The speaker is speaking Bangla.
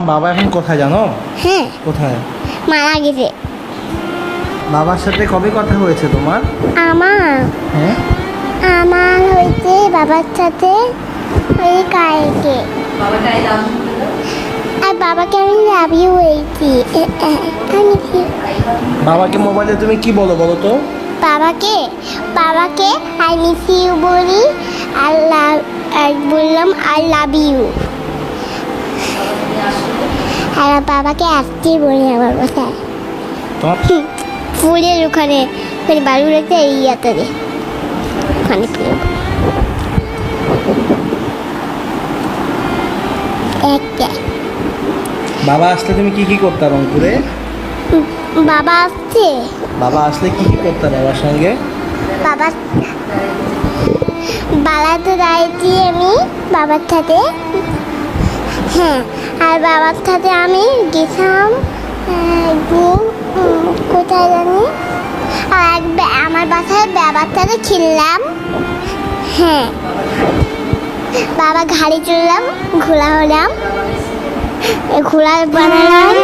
বাবা এখন কোথায় জানো? হ্যাঁ। কোথায়? মারা গেছে। বাবার সাথে কবে কথা হয়েছে তোমার? আমার হ্যাঁ? আমার হয়েছে বাবার সাথে ওই কালকে। আর বাবাকে আমি লাভ ইউ হয়েছি আমি কি? বাবাকে মোবাইলে তুমি কি বলো বলো তো? বাবাকে? বাবাকে আই মিস ইউ বলি। আর লাভ আর বললাম আই লাভ ইউ আর বাবাকে আসতে বলি আমার তোমার ফুলের ওখানে ওখানে বালু রেখে এই ইয়াতে। ওখানে একটা বাবা আসলে তুমি কি কি করতে রংপুরে? বাবা আসছে। বাবা আসলে কি কি করতে বাবার সঙ্গে? বাবা বালাতে দাঁড়িয়েছি আমি বাবার সাথে হ্যাঁ আর বাবার সাথে আমি গেছিলাম কোথায় জানি? আর এক আমার বাসায় বাবার সাথে খেললাম। হ্যাঁ। বাবা ঘাড়ি চললাম ঘোলা হলাম। ঘোলা বানালাম।